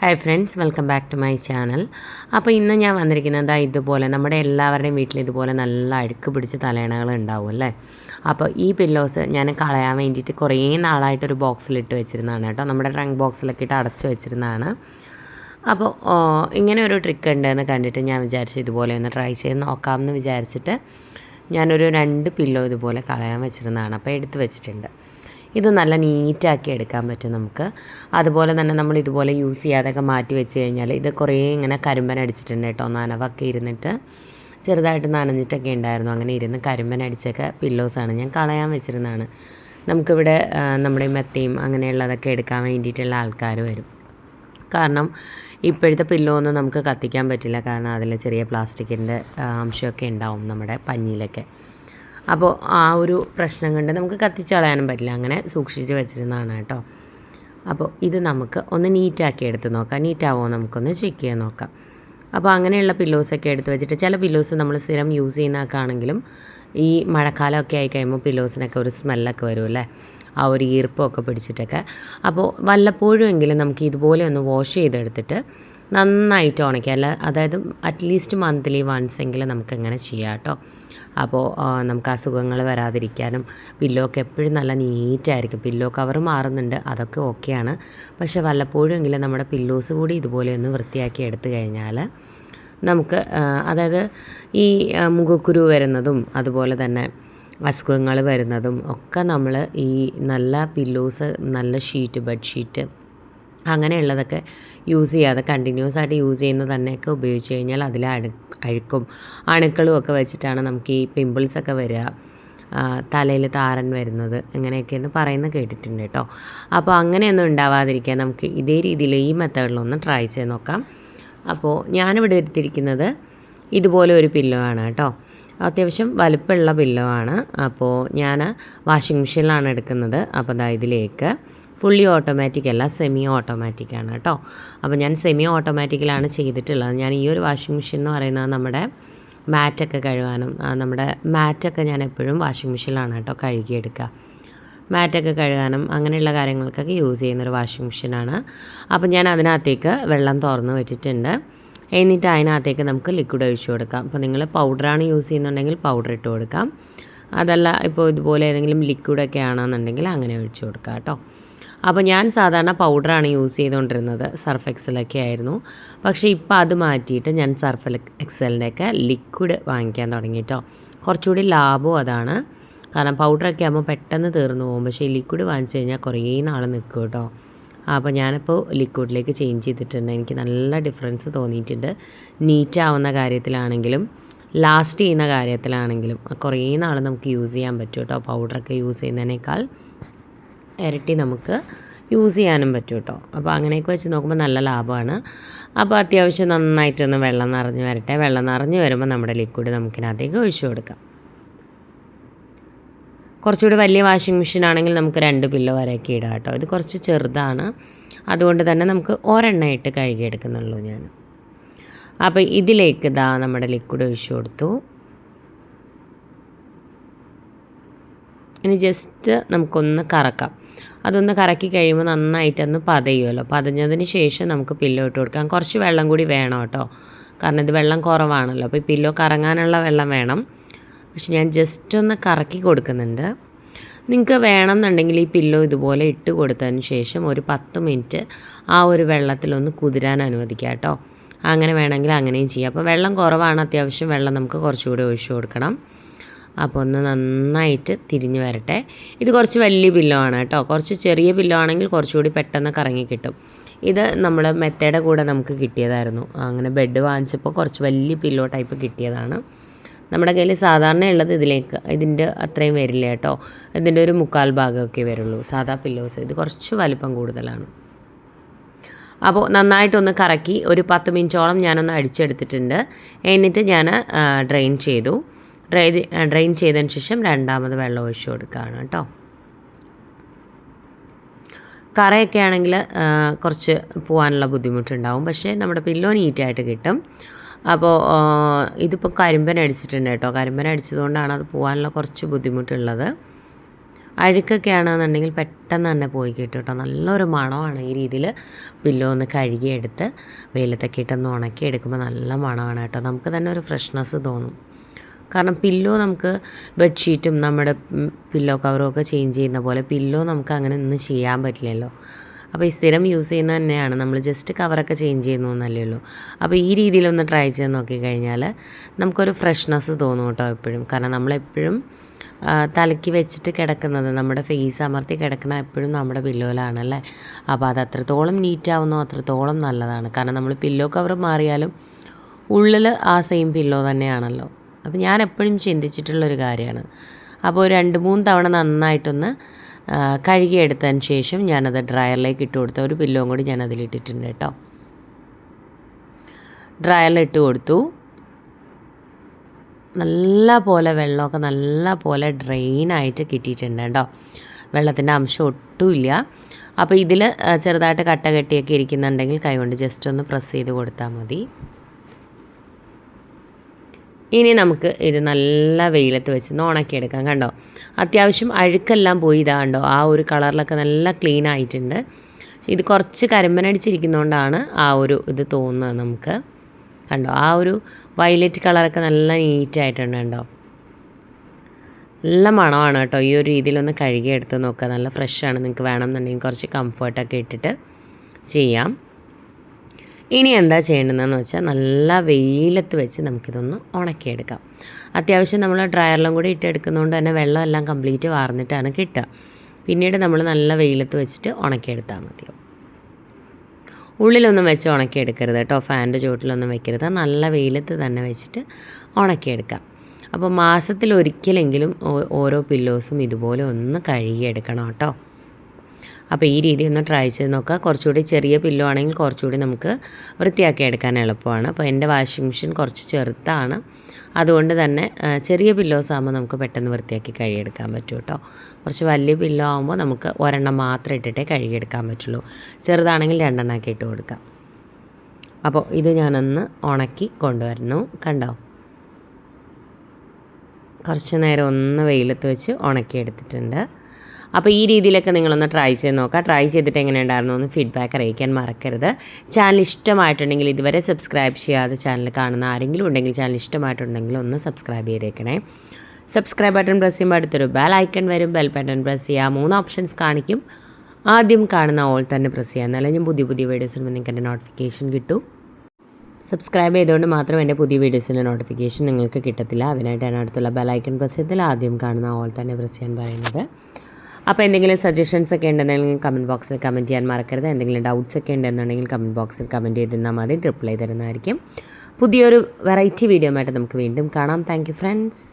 Hi friends welcome back to my channel അപ്പോൾ ഇന്ന് ഞാൻ വന്നിരിക്കുന്നത് ഇതുപോലെ നമ്മുടെ എല്ലാവരുടെയും വീട്ടിൽ ഇതുപോലെ നല്ല അഴുക്ക് പിടിച്ച തലയണകൾ ഉണ്ടാവും അല്ലേ? അപ്പോൾ ഈ പില്ലോസ് ഞാൻ കളയാൻ വേണ്ടിയിട്ട് കുറേ നാളായിട്ടൊരു ബോക്സിലിട്ട് വെച്ചിരുന്നതാണ് കേട്ടോ. നമ്മുടെ ട്രങ്ക് ബോക്സിലൊക്കെ ഇട്ട് അടച്ച് വെച്ചിരുന്നതാണ്. അപ്പോൾ ഇങ്ങനെ ഒരു ട്രിക്ക് ഉണ്ടെന്ന് കണ്ടിട്ട് ഞാൻ വിചാരിച്ചു ഇതുപോലെ ഒന്ന് ട്രൈ ചെയ്ത് നോക്കാമെന്ന് വിചാരിച്ചിട്ട് ഞാനൊരു രണ്ട് പില്ലോ ഇതുപോലെ കളയാൻ വെച്ചിരുന്നതാണ്. അപ്പോൾ എടുത്ത് വെച്ചിട്ടുണ്ട്. ഇത് നല്ല നീറ്റാക്കി എടുക്കാൻ പറ്റും നമുക്ക്. അതുപോലെ തന്നെ നമ്മൾ ഇതുപോലെ യൂസ് ചെയ്യാതൊക്കെ മാറ്റി വെച്ച് കഴിഞ്ഞാൽ ഇത് കുറേ ഇങ്ങനെ കരിമ്പൻ അടിച്ചിട്ടുണ്ട് കേട്ടോ നനവൊക്കെ ഇരുന്നിട്ട്. ചെറുതായിട്ട് നനഞ്ഞിട്ടൊക്കെ ഉണ്ടായിരുന്നു. അങ്ങനെ ഇരുന്ന് കരിമ്പൻ അടിച്ചൊക്കെ പില്ലോസാണ് ഞാൻ കളയാൻ വെച്ചിരുന്നതാണ്. നമുക്കിവിടെ നമ്മുടെ മെത്തയും അങ്ങനെയുള്ളതൊക്കെ എടുക്കാൻ വേണ്ടിയിട്ടുള്ള ആൾക്കാർ വരും. കാരണം ഇപ്പോഴത്തെ പില്ലോ ഒന്നും നമുക്ക് കത്തിക്കാൻ പറ്റില്ല. കാരണം അതിൽ ചെറിയ പ്ലാസ്റ്റിക്കിന്റെ അംശമൊക്കെ ഉണ്ടാവും നമ്മുടെ പഞ്ഞിയിലൊക്കെ. അപ്പോൾ ആ ഒരു പ്രശ്നം കൊണ്ട് നമുക്ക് കത്തിച്ച് കളയാനും പറ്റില്ല. അങ്ങനെ സൂക്ഷിച്ച് വെച്ചിരുന്നതാണ് കേട്ടോ. അപ്പോൾ ഇത് നമുക്ക് ഒന്ന് നീറ്റാക്കി എടുത്ത് നോക്കാം. നീറ്റാവുമോ നമുക്കൊന്ന് ചെക്ക് ചെയ്ത് നോക്കാം. അപ്പോൾ അങ്ങനെയുള്ള പില്ലോസൊക്കെ എടുത്ത് വെച്ചിട്ട് ചില പില്ലോസ് നമ്മൾ സ്ഥിരം യൂസ് ചെയ്യുന്നതൊക്കെയാണെങ്കിലും ഈ മഴക്കാലമൊക്കെ ആയി കഴിയുമ്പോൾ പില്ലോസിനൊക്കെ ഒരു സ്മെല്ലൊക്കെ വരുമല്ലേ ആ ഒരു ഈർപ്പമൊക്കെ പിടിച്ചിട്ടൊക്കെ. അപ്പോൾ വല്ലപ്പോഴും എങ്കിലും നമുക്ക് ഇതുപോലെ ഒന്ന് വാഷ് ചെയ്തെടുത്തിട്ട് നന്നായിട്ട് ഉണക്കുക അല്ല അതായത് അറ്റ്ലീസ്റ്റ് മന്ത്ലി വൺസ് എങ്കിലും നമുക്ക് എങ്ങനെ ചെയ്യാം കേട്ടോ. അപ്പോൾ നമുക്ക് അസുഖങ്ങൾ വരാതിരിക്കാനും പില്ലോ ഒക്കെ എപ്പോഴും നല്ല നീറ്റായിരിക്കും പില്ലോ കവർ മാറുന്നുണ്ട് അതൊക്കെ ഓക്കെയാണ് പക്ഷേ വല്ലപ്പോഴും എങ്കിലും നമ്മുടെ പില്ലോസ് കൂടി ഇതുപോലെ ഒന്ന് വൃത്തിയാക്കി എടുത്തു കഴിഞ്ഞാൽ നമുക്ക് അതായത് ഈ മുഖക്കുരു വരുന്നതും അതുപോലെ തന്നെ അസുഖങ്ങൾ വരുന്നതും ഒക്കെ നമ്മൾ ഈ നല്ല പില്ലോസ് നല്ല ഷീറ്റ് ബെഡ്ഷീറ്റ് അങ്ങനെയുള്ളതൊക്കെ യൂസ് ചെയ്യാതെ കണ്ടിന്യൂസ് ആയിട്ട് യൂസ് ചെയ്യുന്ന തന്നെയൊക്കെ ഉപയോഗിച്ച് കഴിഞ്ഞാൽ അതിൽ അഴു അഴുക്കും. അണുക്കളും ഒക്കെ വെച്ചിട്ടാണ് നമുക്ക് ഈ പിമ്പിൾസ് ഒക്കെ വരിക. തലയിൽ താരൻ വരുന്നത് അങ്ങനെയൊക്കെയെന്ന് പറയുന്നത് കേട്ടിട്ടുണ്ട് കേട്ടോ. അപ്പോൾ അങ്ങനെയൊന്നും ഉണ്ടാവാതിരിക്കാൻ നമുക്ക് ഇതേ രീതിയിൽ ഈ മെത്തേഡിലൊന്ന് ട്രൈ ചെയ്ത് നോക്കാം. അപ്പോൾ ഞാനിവിടെ എടുത്തിരിക്കുന്നത് ഇതുപോലെ ഒരു പില്ലോ ആണ് കേട്ടോ. അത്യാവശ്യം വലുപ്പമുള്ള പില്ലോ ആണ്. അപ്പോൾ ഞാൻ വാഷിംഗ് മെഷീനിലാണ് എടുക്കുന്നത്. അപ്പോൾ ദാ ഇതിലേക്ക് ഫുള്ളി ഓട്ടോമാറ്റിക് അല്ല സെമി ഓട്ടോമാറ്റിക് ആണ് കേട്ടോ. അപ്പോൾ ഞാൻ സെമി ഓട്ടോമാറ്റിക്കിലാണ് ചെയ്തിട്ടുള്ളത്. ഞാൻ ഈ ഒരു വാഷിംഗ് മെഷീൻ എന്ന് പറയുന്നത് നമ്മുടെ മാറ്റൊക്കെ കഴുകാനും നമ്മുടെ മാറ്റൊക്കെ ഞാൻ എപ്പോഴും വാഷിംഗ് മെഷീനിലാണ് കേട്ടോ കഴുകിയെടുക്കുക. മാറ്റൊക്കെ കഴുകാനും അങ്ങനെയുള്ള കാര്യങ്ങൾക്കൊക്കെ യൂസ് ചെയ്യുന്നൊരു വാഷിംഗ് മെഷീനാണ് അപ്പോൾ ഞാൻ അതിനകത്തേക്ക് വെള്ളം തുറന്ന് വെച്ചിട്ടുണ്ട്. എന്നിട്ട് അതിനകത്തേക്ക് നമുക്ക് ലിക്വിഡ് ഒഴിച്ചു കൊടുക്കാം. അപ്പോൾ നിങ്ങൾ പൗഡറാണ് യൂസ് ചെയ്യുന്നുണ്ടെങ്കിൽ പൗഡർ ഇട്ട് കൊടുക്കാം. അതല്ല ഇപ്പോൾ ഇതുപോലെ ഏതെങ്കിലും ലിക്വിഡൊക്കെ ആണെന്നുണ്ടെങ്കിൽ അങ്ങനെ ഒഴിച്ചു കൊടുക്കാം കേട്ടോ. അപ്പോൾ ഞാൻ സാധാരണ പൗഡറാണ് യൂസ് ചെയ്തുകൊണ്ടിരുന്നത് സർഫ് എക്സലൊക്കെ ആയിരുന്നു. പക്ഷേ ഇപ്പോൾ അത് മാറ്റിയിട്ട് ഞാൻ സർഫ് എക്സലിന്റെയൊക്കെ ലിക്വിഡ് വാങ്ങിക്കാൻ തുടങ്ങി കേട്ടോ കുറച്ചുകൂടി ലാഭവും അതാണ്. കാരണം പൗഡറൊക്കെ ആകുമ്പോൾ പെട്ടെന്ന് തീർന്നു പോകും. പക്ഷേ ലിക്വിഡ് വാങ്ങിച്ചു കഴിഞ്ഞാൽ കുറേ നാൾ നിൽക്കും കേട്ടോ അപ്പോൾ ഞാനിപ്പോൾ ലിക്വിഡിലേക്ക് ചേഞ്ച് ചെയ്തിട്ടുണ്ട്. എനിക്ക് നല്ല ഡിഫറൻസ് തോന്നിയിട്ടുണ്ട്. നീറ്റ് ആവുന്ന കാര്യത്തിലാണെങ്കിലും ലാസ്റ്റ് ചെയ്യുന്ന കാര്യത്തിലാണെങ്കിലും കുറേ നാൾ നമുക്ക് യൂസ് ചെയ്യാൻ പറ്റും കേട്ടോ പൗഡറൊക്കെ യൂസ് ചെയ്യുന്നതിനേക്കാൾ ഇരട്ടി നമുക്ക് യൂസ് ചെയ്യാനും പറ്റും കേട്ടോ അപ്പോൾ അങ്ങനെയൊക്കെ വെച്ച് നോക്കുമ്പോൾ നല്ല ലാഭമാണ് അപ്പോൾ അത്യാവശ്യം നന്നായിട്ടൊന്ന് വെള്ളം നിറഞ്ഞ് വരട്ടെ. വെള്ളം നിറഞ്ഞ് വരുമ്പോൾ നമ്മുടെ ലിക്വിഡ് നമുക്കിനകത്തേക്ക് ഒഴിച്ചു കൊടുക്കാം. കുറച്ചുകൂടി വലിയ വാഷിംഗ് മെഷീൻ ആണെങ്കിൽ നമുക്ക് രണ്ട് പില്ലോ വരെയൊക്കെ ഇടാം കേട്ടോ ഇത് കുറച്ച് ചെറുതാണ്. അതുകൊണ്ട് തന്നെ നമുക്ക് ഒരെണ്ണ ഇട്ട് കഴുകിയെടുക്കുന്നുള്ളൂ ഞാൻ അപ്പോൾ ഇതിലേക്ക് ഇതാ നമ്മുടെ ലിക്വിഡ് ഒഴിച്ചു കൊടുത്തു. ഇനി ജസ്റ്റ് നമുക്കൊന്ന് കറക്കാം. അതൊന്ന് കറക്കി കഴിയുമ്പോൾ നന്നായിട്ടൊന്ന് പതയുമല്ലോ പതഞ്ഞതിന് ശേഷം നമുക്ക് പില്ലോ ഇട്ട് കൊടുക്കാം. കുറച്ച് വെള്ളം കൂടി വേണം കേട്ടോ. കാരണം ഇത് വെള്ളം കുറവാണല്ലോ. അപ്പോൾ ഈ പില്ലോ കറങ്ങാനുള്ള വെള്ളം വേണം. പക്ഷെ ഞാൻ ജസ്റ്റ് ഒന്ന് കറക്കി കൊടുക്കുന്നുണ്ട്. നിങ്ങൾക്ക് വേണമെന്നുണ്ടെങ്കിൽ ഈ പില്ലോ ഇതുപോലെ ഇട്ട് കൊടുത്തതിന് ശേഷം ഒരു പത്ത് മിനിറ്റ് ആ ഒരു വെള്ളത്തിലൊന്ന് കുതിരാൻ അനുവദിക്കുക കേട്ടോ. അങ്ങനെ വേണമെങ്കിൽ അങ്ങനെയും ചെയ്യാം. അപ്പോൾ വെള്ളം കുറവാണ്. അത്യാവശ്യം വെള്ളം നമുക്ക് കുറച്ചുകൂടി ഒഴിച്ചു കൊടുക്കണം. അപ്പോൾ ഒന്ന് നന്നായിട്ട് തിരിഞ്ഞ് വരട്ടെ. ഇത് കുറച്ച് വലിയ പില്ലോ ആണ് കേട്ടോ. കുറച്ച് ചെറിയ പില്ലോ ആണെങ്കിൽ കുറച്ചുകൂടി പെട്ടെന്ന് കറങ്ങി കിട്ടും. ഇത് നമ്മൾ മെത്തയുടെ കൂടെ നമുക്ക് കിട്ടിയതായിരുന്നു. അങ്ങനെ ബെഡ് വാങ്ങിച്ചപ്പോൾ കുറച്ച് വലിയ പില്ലോ ടൈപ്പ് കിട്ടിയതാണ്. നമ്മുടെ കയ്യിൽ സാധാരണ ഉള്ളത് ഇതിലേക്ക് ഇതിന്റെ അത്രയും വരില്ല കേട്ടോ. ഇതിന്റെ ഒരു മുക്കാൽ ഭാഗമൊക്കെ വരുള്ളൂ. സാധാ പില്ലോസ് ഇത് കുറച്ച് വലിപ്പം കൂടുതലാണ്. അപ്പോൾ നന്നായിട്ടൊന്ന് കറക്കി ഒരു പത്ത് മിനിറ്റോളം ഞാനൊന്ന് അടിച്ചെടുത്തിട്ടുണ്ട്. എന്നിട്ട് ഞാൻ ഡ്രെയിൻ ചെയ്തു. ഡ്രൈ ഡ്രെയിൻ ചെയ്തതിന് ശേഷം രണ്ടാമത് വെള്ളം ഒഴിച്ചു കൊടുക്കുകയാണ് കേട്ടോ. കറയൊക്കെ ആണെങ്കിൽ കുറച്ച് പോകാനുള്ള ബുദ്ധിമുട്ടുണ്ടാവും. പക്ഷേ നമ്മുടെ പില്ലോ നീറ്റായിട്ട് കിട്ടും. അപ്പോൾ ഇതിപ്പോൾ കരിമ്പൻ അടിച്ചിട്ടുണ്ട് കേട്ടോ. കരിമ്പൻ അടിച്ചതുകൊണ്ടാണ് അത് പോകാനുള്ള കുറച്ച് ബുദ്ധിമുട്ടുള്ളത്. അഴുക്കൊക്കെ ആണെന്നുണ്ടെങ്കിൽ പെട്ടെന്ന് തന്നെ പോയി കിട്ടും കേട്ടോ. നല്ലൊരു മണമാണ് ഈ രീതിയിൽ പില്ലോ ഒന്ന് കഴുകിയെടുത്ത് വെയിലത്തൊക്കെ ഇട്ടൊന്ന് ഉണക്കി എടുക്കുമ്പോൾ നല്ല മണമാണ് കേട്ടോ. നമുക്ക് തന്നെ ഒരു ഫ്രഷ്നെസ് തോന്നും. കാരണം പില്ലോ നമുക്ക് ബെഡ്ഷീറ്റും നമ്മുടെ പില്ലോ കവറും ഒക്കെ ചേഞ്ച് ചെയ്യുന്ന പോലെ പില്ലോ നമുക്ക് അങ്ങനെ ഒന്നും ചെയ്യാൻ പറ്റില്ലല്ലോ. അപ്പോൾ ഈ സ്ഥിരം യൂസ് ചെയ്യുന്ന തന്നെയാണ്. നമ്മൾ ജസ്റ്റ് കവറൊക്കെ ചേഞ്ച് ചെയ്യുന്നു എന്നല്ലേ ഉള്ളൂ. അപ്പോൾ ഈ രീതിയിലൊന്ന് ട്രൈ ചെയ്ത് നോക്കിക്കഴിഞ്ഞാൽ നമുക്കൊരു ഫ്രഷ്നെസ് തോന്നും കേട്ടോ എപ്പോഴും. കാരണം നമ്മളെപ്പോഴും തലയ്ക്ക് വെച്ചിട്ട് കിടക്കുന്നത് നമ്മുടെ ഫേസ് അമർത്തി കിടക്കുന്ന എപ്പോഴും നമ്മുടെ പില്ലോയിലാണല്ലേ അപ്പോൾ അത് അത്രത്തോളം നീറ്റ് അത്രത്തോളം നല്ലതാണ്. കാരണം നമ്മൾ പില്ലോ കവർ മാറിയാലും ഉള്ളിൽ ആ സെയിം പില്ലോ തന്നെയാണല്ലോ. അപ്പോൾ ഞാൻ എപ്പോഴും ചിന്തിച്ചിട്ടുള്ളൊരു കാര്യമാണ്. അപ്പോൾ രണ്ട് മൂന്ന് തവണ നന്നായിട്ടൊന്ന് കഴുകിയെടുത്തതിന് ശേഷം ഞാനത് ഡ്രയറിലേക്ക് ഇട്ട് കൊടുത്ത. ഒരു പില്ലോയും കൂടി ഞാൻ അതിലിട്ടിട്ടുണ്ട് കേട്ടോ. ഡ്രയറിൽ ഇട്ട് കൊടുത്തു. നല്ല പോലെ വെള്ളമൊക്കെ നല്ല പോലെ ഡ്രെയിനായിട്ട് കിട്ടിയിട്ടുണ്ട് കേട്ടോ. വെള്ളത്തിന്റെ അംശം ഒട്ടുമില്ല. അപ്പോൾ ഇതിൽ ചെറുതായിട്ട് കട്ട കെട്ടിയൊക്കെ ഇരിക്കുന്നുണ്ടെങ്കിൽ കൈകൊണ്ട് ജസ്റ്റ് ഒന്ന് പ്രസ് ചെയ്ത് കൊടുത്താൽ മതി. ഇനി നമുക്ക് ഇത് നല്ല വെയിലത്ത് വെച്ച് നോണക്കി ഉണക്കിയെടുക്കാം കണ്ടോ? അത്യാവശ്യം അഴുക്കെല്ലാം പോയി ഇതാ കണ്ടോ? ആ ഒരു കളറിലൊക്കെ നല്ല ക്ലീൻ ആയിട്ടുണ്ട്. ഇത് കുറച്ച് കരിമ്പനടിച്ചിരിക്കുന്നതുകൊണ്ടാണ് ആ ഒരു ഇത് തോന്നുന്നത് നമുക്ക്. കണ്ടോ? ആ ഒരു വയലറ്റ് കളറൊക്കെ നല്ല നീറ്റായിട്ടുണ്ട് കണ്ടോ? നല്ല മണമാണ് കേട്ടോ. ഈ ഒരു രീതിയിലൊന്ന് കഴുകിയെടുത്ത് നോക്കുക. നല്ല ഫ്രഷാണ് നിങ്ങൾക്ക് വേണമെന്നുണ്ടെങ്കിൽ കുറച്ച് കംഫർട്ടൊക്കെ ഇട്ടിട്ട് ചെയ്യാം. ഇനി എന്താ ചെയ്യേണ്ടതെന്ന് വെച്ചാൽ നല്ല വെയിലത്ത് വെച്ച് നമുക്കിതൊന്ന് ഉണക്കിയെടുക്കാം. അത്യാവശ്യം നമ്മൾ ഡ്രയറിലും കൂടി ഇട്ടെടുക്കുന്നതുകൊണ്ട് തന്നെ വെള്ളമെല്ലാം കംപ്ലീറ്റ് വാർന്നിട്ടാണ് കിട്ടുക. പിന്നീട് നമ്മൾ നല്ല വെയിലത്ത് വെച്ചിട്ട് ഉണക്കിയെടുത്താൽ മതിയാവും ഉള്ളിലൊന്നും വെച്ച് ഉണക്കിയെടുക്കരുത് കേട്ടോ. ഫാനിന്റെ ചുവട്ടിലൊന്നും വെക്കരുത്. നല്ല വെയിലത്ത് തന്നെ വെച്ചിട്ട് ഉണക്കിയെടുക്കാം. അപ്പോൾ മാസത്തിലൊരിക്കലെങ്കിലും ഓരോ പില്ലോസും ഇതുപോലെ ഒന്ന് കഴുകിയെടുക്കണം കേട്ടോ. അപ്പോൾ ഈ രീതി ഒന്ന് ട്രൈ ചെയ്ത് നോക്കുക. കുറച്ചുകൂടി ചെറിയ പില്ലോ ആണെങ്കിൽ കുറച്ചുകൂടി നമുക്ക് വൃത്തിയാക്കി എടുക്കാൻ എളുപ്പമാണ്. അപ്പോൾ എന്റെ വാഷിംഗ് മെഷീൻ കുറച്ച് ചെറുത്താണ്. അതുകൊണ്ട് തന്നെ ചെറിയ പില്ലോസ് ആകുമ്പോൾ നമുക്ക് പെട്ടെന്ന് വൃത്തിയാക്കി കഴുകിയെടുക്കാൻ പറ്റും കേട്ടോ. കുറച്ച് വലിയ പില്ലോ ആകുമ്പോൾ നമുക്ക് ഒരെണ്ണം മാത്രം ഇട്ടിട്ടേ കഴുകിയെടുക്കാൻ പറ്റുള്ളൂ. ചെറുതാണെങ്കിൽ രണ്ടെണ്ണമാക്കി ഇട്ട് കൊടുക്കാം. അപ്പോൾ ഇത് ഞാനൊന്ന് ഉണക്കി കൊണ്ടുവരുന്നു. കണ്ടോ? കുറച്ച് നേരം ഒന്ന് വെയിലത്ത് വെച്ച് ഉണക്കിയെടുത്തിട്ടുണ്ട്. അപ്പോൾ ഈ രീതിയിലൊക്കെ നിങ്ങളൊന്ന് ട്രൈ ചെയ്ത് നോക്കുക ട്രൈ ചെയ്തിട്ട് എങ്ങനെ ഉണ്ടായിരുന്നു ഒന്ന് ഫീഡ്ബാക്ക് അറിയിക്കാൻ മറക്കരുത്. ചാനൽ ഇഷ്ടമായിട്ടുണ്ടെങ്കിൽ ഇതുവരെ സബ്സ്ക്രൈബ് ചെയ്യാതെ ചാനൽ കാണുന്ന ആരെങ്കിലും ഉണ്ടെങ്കിൽ ചാനൽ ഇഷ്ടമായിട്ടുണ്ടെങ്കിൽ ഒന്ന് സബ്സ്ക്രൈബ് ചെയ്തേക്കണേ. സബ്സ്ക്രൈബ് ബട്ടൺ പ്രസ് ചെയ്യുമ്പോൾ അടുത്തൊരു ബെൽ ഐക്കൺ വരും. ബെൽ ബട്ടൺ പ്രസ് ചെയ്യുക മൂന്ന് ഓപ്ഷൻസ് കാണിക്കും. ആദ്യം കാണുന്ന ഓൾ തന്നെ പ്രസ് ചെയ്യുക എന്നാലേ ഞാൻ പുതിയ പുതിയ വീഡിയോസ് വരുമ്പോൾ നിങ്ങൾക്ക് എന്റെ നോട്ടിഫിക്കേഷൻ കിട്ടും. സബ്സ്ക്രൈബ് ചെയ്തുകൊണ്ട് മാത്രം എന്റെ പുതിയ വീഡിയോസിന്റെ നോട്ടിഫിക്കേഷൻ നിങ്ങൾക്ക് കിട്ടത്തില്ല. അതിനായിട്ടാണ് അടുത്തുള്ള ബെൽ ഐക്കൺ പ്രസ് ചെയ്തതിൽ ആദ്യം കാണുന്ന ഓൾ തന്നെ പ്രസ് ചെയ്യാൻ പറയുന്നത്. അപ്പോൾ എന്തെങ്കിലും സജഷൻസ് ഒക്കെ ഉണ്ടെന്നുണ്ടെങ്കിൽ കമന്റ് ബോക്സിൽ കമന്റ് ചെയ്യാൻ മറക്കരുത്. എന്തെങ്കിലും ഡൗട്ട്സ് ഒക്കെ ഉണ്ടെന്നുണ്ടെങ്കിൽ കമന്റ് ബോക്സിൽ കമന്റ് ചെയ്ത് തന്നാൽ മതി. റിപ്ലൈ തരുന്നതായിരിക്കും. പുതിയൊരു വെറൈറ്റി വീഡിയോ ആയിട്ട് നമുക്ക് വീണ്ടും കാണാം. Thank friends